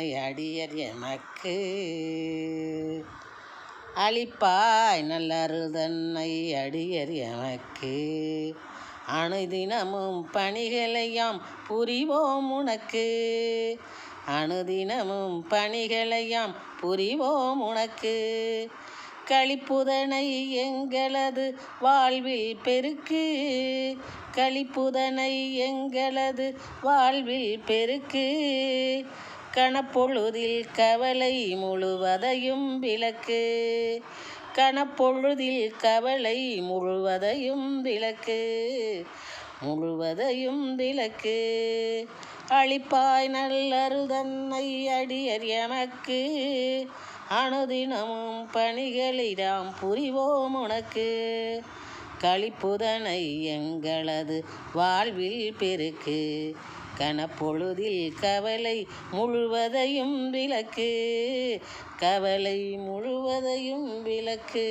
தன்னை அடியர் எனக்கு. அழிப்பாய் நல்லருதன்னை அடியர் எமக்கு அணுதினமும் பணிகளையாம் புரிவோம் உனக்கு. அணுதினமும் பணிகளையாம் புரிவோம் உனக்கு. களிப்புதனை எங்களது வாழ்வில் பெருக்கு. களிப்புதனை எங்களது வாழ்வில் பெருக்கு. கணப்பொழுதில் கவலை முழுவதையும் விளக்கு. கணப்பொழுதில் கவலை முழுவதையும் விளக்கு. முழுவதையும் விளக்கு. அளிப்பாய் நல்லருதன்னை அடியர் எமக்கு. அனுதினமும் பணிகளிடாம் புரிவோம் உனக்கு. களிப்புதனை எங்களது வாழ்வில் பெருக்கு. கனப்பொழுதில் கவலை முழுவதையும் விளக்கு. கவலை முழுவதையும் விளக்கு.